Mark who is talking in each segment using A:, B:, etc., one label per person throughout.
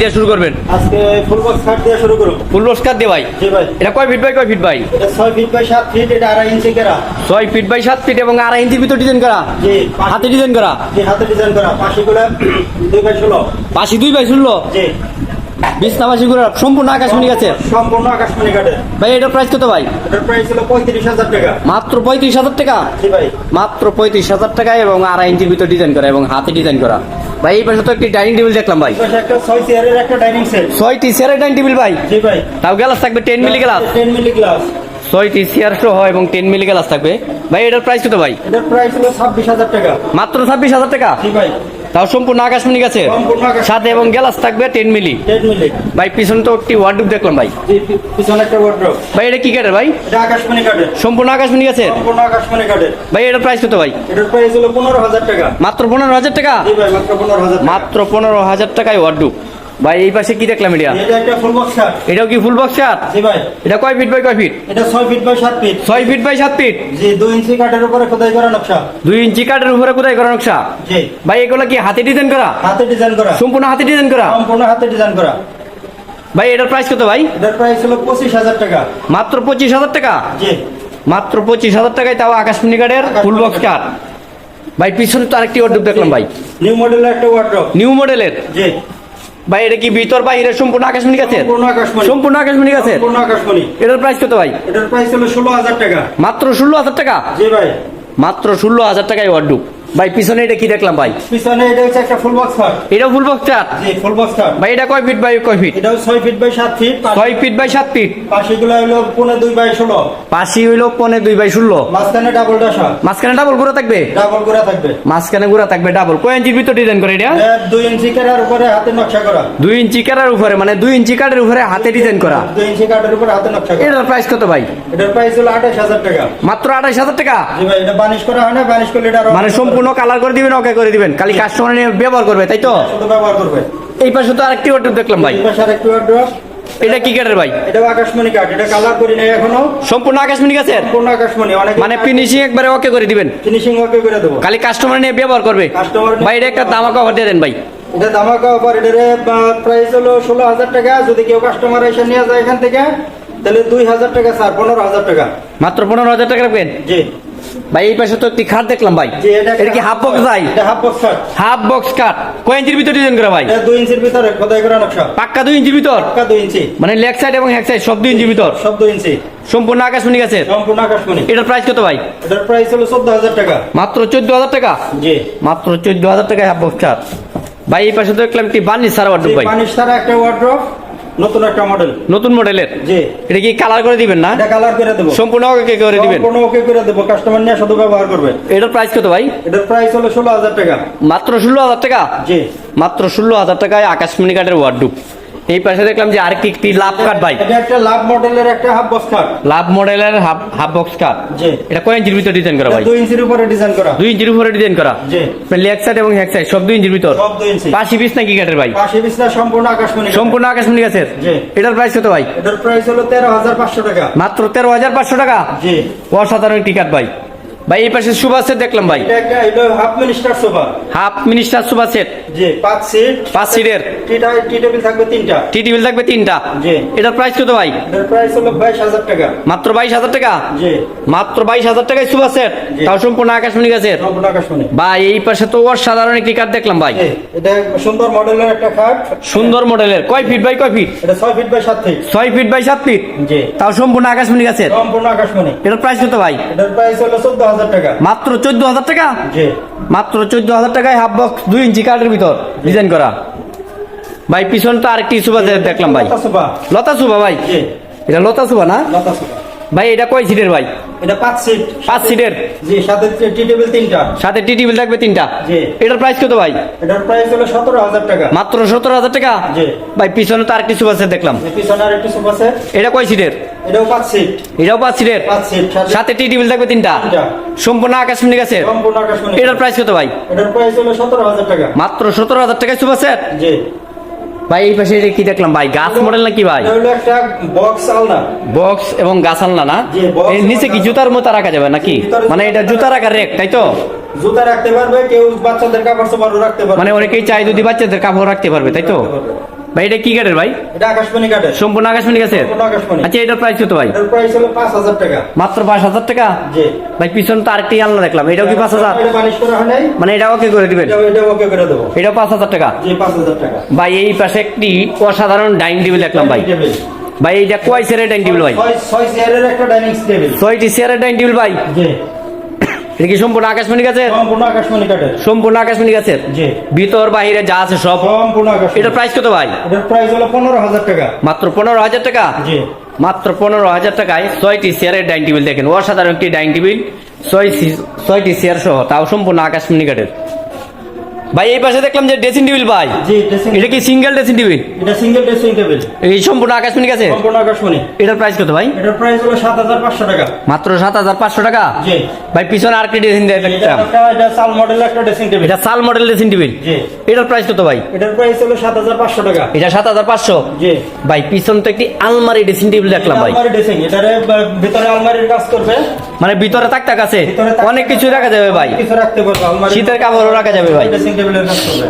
A: দিয়ে শুরু করবেন।
B: আজকে ফুল বক্স কাট দিয়ে শুরু করুন।
A: ফুল দিয়ে ভাই।
B: জি ভাই।
A: এটা কয় ফিট বাই কয় ফিট ভাই?
B: এটা ফিট বাই সাত ফিট এটা আড়াই ইঞ্চি করা
A: ছয় ফিট বাই সাত ফিট এবং আড়াই ইঞ্চির ভিতর ডিজাইন করা?
B: জি।
A: হাতে ডিজাইন করা?
B: জি হাতে ডিজাইন করা। পাশে গুলা দুই বাই ষোলো।
A: পাশি দুই বাই শুনলো
B: জি।
A: বিছনা পাশি করে সম্পূর্ণ আকাশমণি আছে।
B: সম্পূর্ণ আকাশমণি কাঠের।
A: ভাই এটার প্রাইস কত ভাই?
B: এটার প্রাইস ছিল পঁয়ত্রিশ হাজার টাকা।
A: মাত্র পঁয়ত্রিশ হাজার টাকা?
B: জি ভাই।
A: মাত্র পঁয়ত্রিশ হাজার টাকায় এবং আড়াই ইঞ্চির ভিতর ডিজাইন করা এবং হাতে ডিজাইন করা। ভাই এই পাশে তো একটি ডাইনিং টেবিল দেখলাম ভাই। ছয়টি চেয়ারের ডাইনিং টেবিল ভাই।
B: জি ভাই।
A: তাও গ্লাস থাকবে ten milli glass
B: ten milli glass
A: ছয়টি চেয়ার সহ এবং টেন মিলি গ্লাস থাকবে। ভাই এটার প্রাইস কত ভাই?
B: এটার প্রাইস ছিল ছাব্বিশ হাজার টাকা।
A: মাত্র ছাব্বিশ হাজার টাকা?
B: জি ভাই।
A: তাও সম্পূর্ণ আকাশমণি
B: গাছে।
A: সাথে এবং গ্লাস থাকবে টেন মিলি। ভাই পিছনে তো একটি ওয়ার্ডরোব দেখলাম ভাই।
B: পিছনে একটা ওয়ার্ড্রপ
A: ভাই এটা কি কাঠের ভাই?
B: এটা আকাশমণি কাঠের।
A: সম্পূর্ণ আকাশমণি গাছে?
B: সম্পূর্ণ আকাশমণি কাঠের।
A: ভাই এটার প্রাইস কত ভাই?
B: এটার প্রাইস হলো পনেরো হাজার টাকা।
A: মাত্র পনেরো হাজার টাকা?
B: জি ভাই মাত্র পনেরো হাজার টাকা।
A: মাত্র পনেরো হাজার টাকায় ওয়ার্ডরোব ভাই এই পাশে কি দেখলাম এটা?
B: এটা একটা ফুল বক্স কাঠ
A: এটাও কি ফুল বক্স কাঠ
B: জি ভাই।
A: এটা কয় ফিট বাই কয় ফিট
B: এটা ছয় ফিট বাই সাত ফিট
A: ছয় ফিট বাই সাত ফিট
B: জি ইঞ্চি কাঠের উপরে খোদাই করা নকশা।
A: দুই ইঞ্চি উপরে করা নকশা?
B: জি।
A: ভাই এগুলো কি হাতে ডিজাইন করা?
B: হাতে ডিজাইন করা।
A: সম্পূর্ণ হাতে ডিজাইন করা?
B: সম্পূর্ণ হাতে ডিজাইন করা।
A: ভাই এটার প্রাইস কত ভাই?
B: এটার প্রাইস হলো পঁচিশ হাজার টাকা।
A: মাত্র পঁচিশ হাজার টাকা?
B: জি।
A: মাত্র পঁচিশ হাজার টাকায় তাও আকাশমণি কাঠের ফুল বক্স ভাই পিছনে তো আরেকটি ওয়ার্ডরোব দেখলাম ভাই।
B: নিউ মডেলের একটা ওয়ার্ড্রপ
A: নিউ মডেলের
B: জি।
A: ভাই এটা কি ভিতর বাইরে সম্পূর্ণ আকাশমণি গাছের
B: সম্পূর্ণ আকাশমণি।
A: গাছের এটার প্রাইস কত ভাই?
B: এটার প্রাইস হলো ষোলো হাজার টাকা।
A: মাত্র ষোলো হাজার টাকা?
B: জি ভাই।
A: মাত্র ষোলো হাজার টাকায় ওয়ার্ডরোব ভাই পিছনে এটা কি দেখলাম ভাই?
B: পিছনে এটা হচ্ছে একটা ফুল বক্স কাঠ
A: এটাও ফুল বক্স কাঠ
B: জি ফুল বক্স কাঠ
A: ভাই এটা কয় ফিট বাই কয় ফিট
B: এটাও ছয় ফিট বাই সাত ফিট
A: ছয় ফিট বাই সাত ফিট
B: পাশেগুলো হলো পনেরো দুই বাই ষোলো।
A: পাশি হইল পনে দুই বাই ষোলো।
B: মাঝখানে ডাবল ডাসা
A: মাঝখানে ডাবল গুঁড়া থাকবে?
B: ডাবল করে থাকবে।
A: মাঝখানে গুঁড়া থাকবে ডাবল কয় ইঞ্চির ভিতর ডিজাইন করে এটা?
B: এর দুই ইঞ্চি কেরার উপরে হাতে নকশা করা।
A: দুই ইঞ্চি কাটার উপরে মানে দুই ইঞ্চি কাঠের উপরে হাতে ডিজাইন করা।
B: দুই ইঞ্চি কাঠের উপরে হাতে নকশা করা।
A: এটার প্রাইস কত ভাই?
B: এটার প্রাইস হলো আঠাশ হাজার টাকা।
A: মাত্র আঠাশ হাজার টাকা?
B: জি ভাই এটা বানিশ করা হয় না বানিশ করলে এটা
A: মানে সম্পূর্ণ কালার করে দিবেন ওকে করে দিবেন। খালি কাস্টমার নিয়ে ব্যবহার করবে তাই তো?
B: ব্যবহার করবে।
A: এই পাশে তো আরেকটি ওয়ার্ডরোব দেখলাম ভাই।
B: এই পাশে আরেকটি wardrobe,
A: এটা কি কাঠের ভাই?
B: এটা আকাশমণি কাঠ এটা কালার করি নাই এখনও।
A: সম্পূর্ণ আকাশমণি গাছের?
B: পূর্ণ আকাশমণি অনেক
A: মানে ফিনিশিং একবারে ওকে করে দিবেন।
B: ফিনিশিং ওকে করে দেবো।
A: খালি কাস্টমার নিয়ে ব্যবহার করবে। ভাই এটা একটা দামাকা অফার দিয়ে দেন ভাই।
B: এটা ধামাকা অফার এটার প্রাইস হলো ষোলো হাজার টাকা। যদি কেউ কাস্টমার এসে নিয়ে যায় এখান থেকে তাহলে দুই হাজার টাকা স্যার পনেরো হাজার টাকা।
A: মাত্র পনেরো হাজার টাকা রাখবেন?
B: জি।
A: ভাই এই পাশে তো একটি খাট দেখলাম ভাই।
B: এটা
A: কি হাফ বক্স ভাই?
B: হাফ বক্স কাঠ
A: হাফ বক্স কাট কয় ইঞ্চির ভিতর ডিজাইন করা ভাই?
B: দুই ইঞ্চির ভিতরে। খোদাই করা নকশা
A: পাক্কা দুই ইঞ্চির ভিতর?
B: পাক্কা দুই ইঞ্চি।
A: মানে লেগ সাইড এবং হ্যাক সাইড সব দুই ইঞ্চির ভিতর?
B: সব দুই ইঞ্চি।
A: সম্পূর্ণ আকাশমণি গাছের?
B: সম্পূর্ণ আকাশমণি।
A: এটার প্রাইস কত ভাই?
B: এটার প্রাইস হলো চোদ্দ হাজার টাকা।
A: মাত্র চোদ্দ হাজার টাকা?
B: জি।
A: মাত্র চোদ্দ হাজার টাকায় হাফ বক্স কাট ভাই এই পাশে তো দেখলাম একটি বার্নিশ সারা ওয়ার্ডরোব ভাই।
B: পানিশ ছাড়া একটা ওয়ার্ড্রপ নতুন একটা মডেল
A: নতুন মডেলের
B: জি।
A: এটা কি কালার করে দিবেন না?
B: এটা কালার করে দেবো।
A: সম্পূর্ণ ওকে করে দিবেন?
B: সম্পূর্ণ ওকে করে দেবো। কাস্টমার নিয়ে শুধু ব্যবহার করবে।
A: এটার প্রাইস কত ভাই?
B: এটার প্রাইস হলো ষোলো হাজার টাকা।
A: মাত্র ষোলো হাজার টাকা?
B: জি।
A: মাত্র ষোলো হাজার টাকায় আকাশমণি কাঠের ওয়ার্ডরোব এই পাশে দেখলাম যে আরেকটি একটি লাভ কাট ভাই।
B: এটা একটা লাভ মডেলের একটা হাফ বক্স কাঠ
A: লাভ মডেলের হাফ হাফ বক্স কাট
B: জি।
A: এটা কয় ইঞ্চির ভিতর ডিজাইন করা ভাই?
B: দুই ইঞ্চির উপরে ডিজাইন করা।
A: দুই ইঞ্চির উপরে ডিজাইন করা।
B: জি।
A: মানে লেগ সাইড এবং হ্যাক সাইড সব দুই ইঞ্চির ভিতর?
B: সব দুই ইঞ্চি।
A: পাশি পিস নাকি কাঠের ভাই?
B: পাশে বিছনা সম্পূর্ণ আকাশমণি
A: সম্পূর্ণ আকাশমণি গাছের
B: জি।
A: এটার প্রাইস কত ভাই?
B: এটার প্রাইস হলো তেরো হাজার পাঁচশো টাকা।
A: মাত্র তেরো হাজার পাঁচশো টাকা?
B: জি।
A: অসাধারণ টিকাট ভাই। ভাই এই পাশে সুপার সেট দেখলাম ভাই।
B: এটা half minister sofa
A: half minister super set.
B: জি পাঁচ সিট
A: পাঁচ সিটের
B: টি টেবিল থাকবে তিনটা।
A: টি টেবিল থাকবে তিনটা।
B: জি।
A: এটার প্রাইস কত ভাই?
B: এটার প্রাইস হলো টাকা।
A: মাত্র বাইশ হাজার টাকা?
B: জি।
A: মাত্র টাকায় সুপার সেট? তাও সম্পূর্ণ আকাশমণি গাছের?
B: সম্পূর্ণ আকাশমণি।
A: ভাই এই পাশে তো অসাধারণ একটি কাঠ দেখলাম ভাই।
B: এটা সুন্দর মডেলের একটা খাট
A: সুন্দর মডেলের। কয় ফিট বাই কয় ফিট
B: এটা ছয় ফিট বাই সাত ফিট
A: ছয় ফিট বাই সাত ফিট
B: জি।
A: তাও সম্পূর্ণ আকাশমণি গাছের?
B: সম্পূর্ণ আকাশমণি।
A: এটার প্রাইস কত ভাই?
B: এটার প্রাইস হলো চোদ্দ হাজার টাকা।
A: মাত্র চোদ্দ হাজার টাকা? মাত্র চোদ্দ হাজার টাকায় হাফ বক্স দুই ইঞ্চি কাঠের ভিতর ডিজাইন করা। ভাই পিছনটা আরেকটি সুবা দেখলাম ভাই।
B: লতা
A: সুবা। ভাই। এটা লতা সুবা না?
B: লতা সোফা
A: ভাই এটা কয় সিটের ভাই?
B: এটা পাঁচ সিট
A: পাঁচ সিটের
B: জি সাথে টি টেবিল তিনটা।
A: সাথে টি টেবিল থাকবে তিনটা?
B: জি।
A: এটার প্রাইস কত ভাই?
B: এটার প্রাইস হলো সতেরো হাজার টাকা।
A: মাত্র সতেরো হাজার টাকা?
B: জি।
A: ভাই পিছনে তো আরেকটি সুবা দেখলাম।
B: পিছনে আর একটি সোফা সেট
A: এটা কয় সিটের
B: এটাও পাঁচ সিট
A: এটাও পাঁচ সিটের
B: পাঁচ সিট সাথে
A: টি টেবিল থাকবে তিনটা?
B: তিনটা।
A: সম্পূর্ণ আকাশমণি গাছের?
B: সম্পূর্ণ আকাশমণি।
A: এটার প্রাইস কত ভাই?
B: এটার প্রাইস হলো সতেরো হাজার টাকা।
A: মাত্র সতেরো হাজার টাকায় সুপার সেট
B: জি।
A: ভাই এই পাশে কি দেখলাম? ভাই গাছ মডেল নাকি ভাই?
B: একটা বক্স আলনা।
A: বক্স এবং গাছ আলনা না? এর নিচে কি জুতার মতো রাখা যাবে নাকি? মানে এটা জুতা রাখার রেক তাই তো?
B: জুতা রাখতে পারবে কেউ বাচ্চাদের কাপড় চোপড়ও রাখতে পারবে।
A: মানে অনেকেই চাই যদি বাচ্চাদের কাপড় রাখতে পারবে তাই তো? ভাই এটা কি কাঠের ভাই?
B: এটা আকাশমণি কাঠের।
A: সম্পূর্ণ আকাশমণি
B: সম্পূর্ণ
A: আচ্ছা এটার প্রাইস কত ভাই?
B: এটার প্রাইস হলো পাঁচ হাজার টাকা।
A: মাত্র পাঁচ হাজার টাকা?
B: জি।
A: ভাই পিছন তো আরেকটি আলনা দেখলাম। এটাও কি পাঁচ হাজার?
B: এটা বানিশ করা হয় নাই।
A: মানে এটা ওকে করে দিবেন?
B: এটা এটা ওকে করে দেবো।
A: এটাও পাঁচ হাজার টাকা?
B: জি
A: ভাই এই পাশে একটি অসাধারণ ডাইনিং টেবিল দেখলাম ভাই। ভাই এইটা কয় চেয়ারের ডাইনিং টেবিল ভাই?
B: ছয় ছয় চেয়ারের একটা ডাইনিং টেবিল।
A: ছয়টি চেয়ারের ডাইনিং টেবিল ভাই?
B: জি।
A: এটা কি সম্পূর্ণ আকাশমণি গাছের?
B: সম্পূর্ণ আকাশমণি কাঠের
A: সম্পূর্ণ আকাশমণি গাছের?
B: জি।
A: ভিতর বাহিরে যা আছে সব?
B: সম্পূর্ণ আকাশ
A: এটার প্রাইস কত ভাই?
B: এটার প্রাইস হলো পনেরো হাজার টাকা।
A: মাত্র পনেরো হাজার টাকা?
B: জি।
A: মাত্র পনেরো হাজার টাকায় ছয়টি চেয়ারের ডাইনিং টেবিল দেখেন। অসাধারণ একটি ডাইনিং টেবিল ছয় ছয়টি চেয়ার সহ তাও সম্পূর্ণ আকাশমণি কাঠের ভাই এই পাশে দেখলাম যে ড্রেসিং টেবিল ভাই।
B: জি ড্রেসিং
A: এটা কি সিঙ্গেল ড্রেসিং টেবিল
B: এটা সিঙ্গেল ড্রেসিং টেবিল
A: এই সম্পূর্ণ আকাশমণি গাছের
B: সম্পূর্ণ আকাশমণি।
A: এটার প্রাইস কত ভাই?
B: এটার প্রাইস হলো সাত হাজার পাঁচশো টাকা।
A: মাত্র সাত হাজার পাঁচশো টাকা?
B: জি।
A: ভাই পিছনে আরেকটি ড্রেসিং
B: এটা একটা এটা সাল মডেল একটা ড্রেসিং টেবিল
A: এটা সাল মডেল ড্রেসিং টেবিল
B: জি।
A: এটার প্রাইস কত ভাই?
B: এটার প্রাইস হলো সাত হাজার পাঁচশো টাকা।
A: এটা সাত হাজার পাঁচশো?
B: জি।
A: ভাই পিছন তো একটি আলমারি ড্রেসিং টেবিল দেখলাম ভাই।
B: আলমারি ড্রেসিং এটারে ভিতরে আলমারির কাজ করবে।
A: মানে ভিতরে তাক তাক আছে অনেক কিছু রাখা যাবে ভাই।
B: কিছু রাখতে পারবে আলমারি
A: শীতের কাপড়ও রাখা যাবে ভাই।
B: ড্রেসিং টেবিলের কাজ করবে।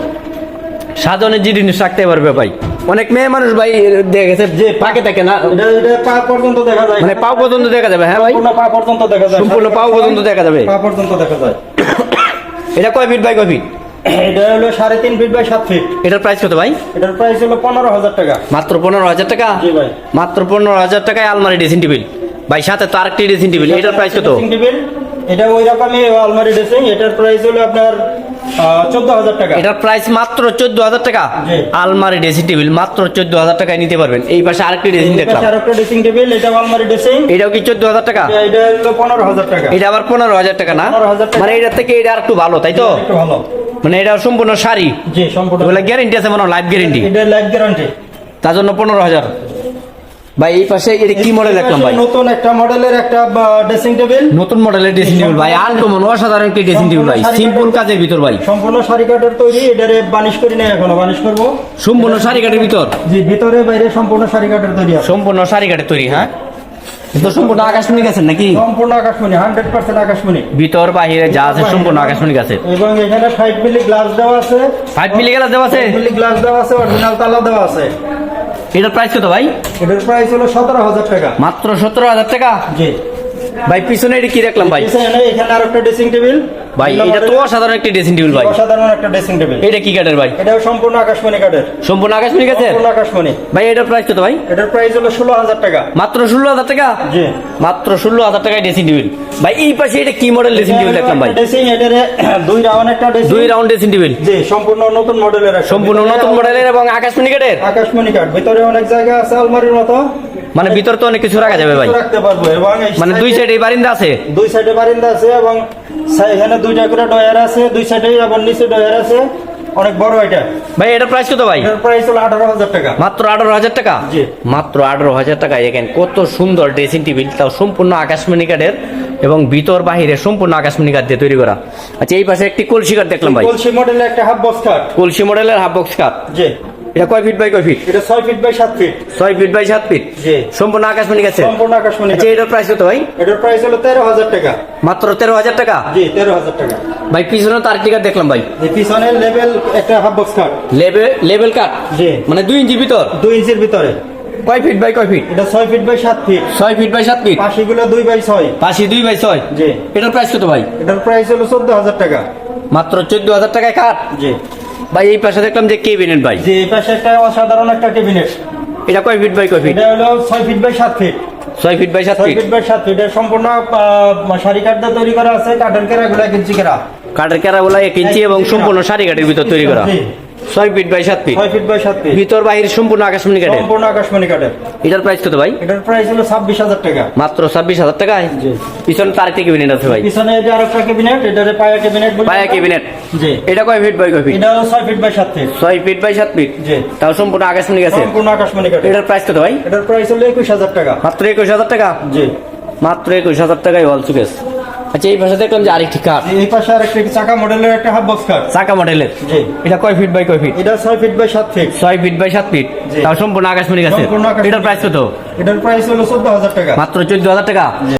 A: সাজানোর জিনিস রাখতে পারবে ভাই। অনেক মেয়ে মানুষ ভাই দেখে গেছে যে পাকে থাকে না।
B: এটা পা পর্যন্ত দেখা যায়।
A: মানে পাও পর্যন্ত দেখা যাবে হ্যাঁ ভাই?
B: পা পর্যন্ত দেখা যায়।
A: সম্পূর্ণ পা পর্যন্ত দেখা যাবে।
B: পা পর্যন্ত দেখা যায়।
A: এটা কয় ফিট বাই কয় ফিট?
B: এটা হলো সাড়ে তিন ফিট বাই সাত ফিট।
A: এটার প্রাইস কত ভাই?
B: এটার প্রাইস হলো পনেরো হাজার টাকা।
A: মাত্র পনেরো হাজার টাকা?
B: জি ভাই।
A: মাত্র পনেরো হাজার টাকায় আলমারি ড্রেসিং টেবিল। ভাই সাথে তো আরেকটি ড্রেসিং টেবিল এটার প্রাইস কত?
B: এটা ওই রকমই আলমারি ড্রেসিং এটার প্রাইস হলো আপনার টাকা।
A: এটার প্রাইস মাত্র চোদ্দ হাজার টাকা আলমারি ড্রেসিং টেবিল মাত্র চোদ্দ হাজার টাকায় নিতে পারবেন। এই পাশে আরেকটি ড্রেসিং দেখলাম।
B: টেবিল এটা আলমারি ড্রেসিং
A: এটাও কি চোদ্দ হাজার টাকা?
B: এটা হলো পনেরো হাজার টাকা।
A: এটা আবার পনেরো হাজার টাকা না?
B: 15,000 টাকা।
A: মানে এটার থেকে এটা একটু ভালো তাই তো?
B: একটু ভালো।
A: মানে এটা সম্পূর্ণ শাড়ি?
B: জি সম্পূর্ণ।
A: গ্যারেন্টি আছে মনে লাইফ গ্যারেন্টি
B: এটা লাইফ গ্যারান্টি
A: তার জন্য পনেরো হাজার ভাই এই পাশে এটা কি মডেল দেখলাম ভাই?
B: নতুন একটা মডেলের একটা ড্রেসিং টেবিল
A: নতুন মডেলের ড্রেসিং টেবিল ভাই আনকমন অসাধারণ একটি ড্রেসিং টেবিল ভাই। সিম্পল কাজের ভিতর ভাই।
B: সম্পূর্ণ কাঠের তৈরি এটারে করি না এখনও করব।
A: সম্পূর্ণ কাঠের ভিতর?
B: জি ভিতরে বাইরে সম্পূর্ণ কাঠের তৈরি
A: সম্পূর্ণ কাঠের তৈরি হ্যাঁ? তো সম্পূর্ণ আকাশমণি গাছের নাকি?
B: সম্পূর্ণ আকাশমণি হান্ড্রেড পার্সেন্ট আকাশমণি।
A: ভিতর বাহিরে যা আছে সম্পূর্ণ আকাশমণি গাছের।
B: এবং এখানে ফাইভ মিলি গ্লাস দেওয়া আছে।
A: ফাইভ মিলি দেওয়া আছে?
B: মিলি গ্লাস দেওয়া আছে অরিজিনাল তালা দেওয়া আছে।
A: এটার প্রাইস কত ভাই?
B: এটার প্রাইস হলো সতেরো হাজার টাকা।
A: মাত্র সতেরো হাজার টাকা?
B: জি।
A: ভাই পিছনে এটা কি দেখলাম ভাই?
B: এখানে এখানে আর একটা ড্রেসিং টেবিল
A: ভাই এটা তো অসাধারণ একটা ড্রেসিং টেবিল ভাই।
B: অসাধারণ একটা ড্রেসিং টেবিল
A: এটা কি কাঠের ভাই?
B: এটা সম্পূর্ণ আকাশমণি কাঠের।
A: সম্পূর্ণ আকাশমণি গাছের
B: সম্পূর্ণ আকাশমণি।
A: ভাই এটার প্রাইস কত ভাই?
B: এটার প্রাইস হলো ষোলো হাজার টাকা।
A: মাত্র ষোলো হাজার টাকা?
B: জি।
A: মাত্র ষোলো হাজার টাকায় ড্রেসিং টেবিল ভাই এই পাশে এটা কি মডেল ড্রেসিং টেবিল দেখলাম ভাই?
B: ড্রেসিং এটারে দুই রাউন্ড একটা ড্রেসিং
A: দুই রাউন্ড ড্রেসিং টেবিল
B: জি সম্পূর্ণ নতুন মডেলের।
A: সম্পূর্ণ নতুন মডেলের এবং আকাশমণি কাঠের?
B: আকাশমণি কাঠ। ভিতরে অনেক জায়গা আছে আলমারির মতো।
A: মানে ভিতর তো অনেক কিছু রাখা যাবে ভাই।
B: রাখতে পারব। এবং
A: মানে দুই সাইডে বারিন্দা আছে?
B: দুই সাইডে বারিন্দা আছে এবং এখানে দুইটা করে ডয়ার আছে দুই সাইডে আবার নিচে ডয়ার আছে। অনেক বড় এটা।
A: ভাই এটার প্রাইস কত ভাই?
B: এটার প্রাইস হলো আঠারো হাজার টাকা।
A: মাত্র আঠারো হাজার টাকা?
B: জি।
A: মাত্র আঠারো হাজার টাকা। দেখেন কত সুন্দর ড্রেসিং টেবিল তাও সম্পূর্ণ আকাশমণি কাঠের এবং ভিতর বাহিরে সম্পূর্ণ আকাশমণি কাঠ দিয়ে তৈরি করা। আচ্ছা এই পাশে একটি কলসি কাঠ দেখলাম ভাই।
B: কলসি মডেলের একটা হাফ বক্স কাঠ
A: কলসি মডেলের হাফ বক্স কাঠ
B: জি।
A: এটা কয় ফিট বাই কয় ফিট
B: এটা ছয় ফিট বাই সাত ফিট
A: ছয় ফিট বাই সাত ফিট সম্পূর্ণ আকাশমণি গাছে
B: সম্পূর্ণ আকাশমণি
A: আচ্ছা এটার প্রাইস কত ভাই?
B: এটার প্রাইস হলো তেরো হাজার টাকা।
A: মাত্র তেরো হাজার টাকা?
B: জি তেরো হাজার টাকা।
A: ভাই পিছনে তার টিকার দেখলাম ভাই।
B: যে পিছনের লেভেল একটা হাফ বক্স কাঠ
A: লেভেল লেভেল কাট
B: জি।
A: মানে দুই ইঞ্চির ভিতর?
B: দুই ইঞ্চির ভিতরে।
A: কয় ফিট বাই কয় ফিট
B: এটা ছয় ফিট বাই সাত ফিট
A: ছয় ফিট বাই সাত ফিট
B: পাশিগুলো দুই বাই ছয়।
A: পাশি দুই বাই ছয়?
B: জি।
A: এটার প্রাইস কত ভাই?
B: এটার প্রাইস হলো চোদ্দ হাজার টাকা।
A: মাত্র চোদ্দ হাজার টাকায় কাট
B: জি।
A: ভাই এই পাশে দেখলাম যে কেবিনেট ভাই।
B: যে এই পাশে একটা অসাধারণ একটা কেবিনেট
A: এটা কয় ফিট বাই কয় ফিট
B: এটা হলো ছয় ফিট বাই সাত ফিট
A: ছয় ফিট বাই সাত ফিট
B: ফিট বাই সাত ফিট এটা সম্পূর্ণ সারি কাঠ দিয়ে তৈরি করা আছে কাঠের কেরা গুলা ইঞ্চি কেরা।
A: কাঠের কেরা গুলা এক ইঞ্চি এবং সম্পূর্ণ সারি কাঠের ভিতর তৈরি করা। ছয় ফিট বাই সাত ফিট
B: ছয় ফিট বাই সাত ফিট
A: ভিতর বাহির সম্পূর্ণ আকাশমণি কাঠের
B: সম্পূর্ণ আকাশমণি কাঠের
A: এটার প্রাইস কত ভাই?
B: এটার প্রাইস হলো ছাব্বিশ হাজার টাকা।
A: মাত্র ছাব্বিশ হাজার টাকায়?
B: জি।
A: পিছনে তার একটি কেবিনেট আছে ভাই।
B: পিছনে যে আরেকটা ক্যাবিনেট এটারে পায়া ক্যাবিনেট
A: পায়া কেবিনেট
B: জি।
A: এটা কয় ফিট বাই কয় ফিট
B: এটা হলো ছয় ফিট বাই সাত ফিট
A: ছয় ফিট বাই সাত ফিট
B: জি।
A: তাও সম্পূর্ণ আকাশমণি গেছে
B: সম্পূর্ণ আকাশমণি কাঠের
A: এটার প্রাইস কত ভাই?
B: এটার প্রাইস হলো একুশ হাজার টাকা।
A: মাত্র একুশ হাজার টাকা?
B: জি।
A: মাত্র একুশ হাজার টাকায় ওয়াল সুকেস আচ্ছা এই পাশে দেখলাম যে আরেকটি কার
B: এই পাশে আরেকটা চাকা মডেলের একটা হাফ বক্স কার
A: চাকা মডেলের
B: জি।
A: এটা কয় ফিট বাই কয় ফিট
B: এটা ছয় ফিট বাই সাত ফিট
A: ছয় ফিট বাই সাত ফিট। তাও সম্পূর্ণ আকাশমণি গেছে
B: সম্পূর্ণ আকাশমণি।
A: এটার প্রাইস কত?
B: এটার প্রাইস হলো চোদ্দ হাজার টাকা।
A: মাত্র চোদ্দ হাজার টাকা?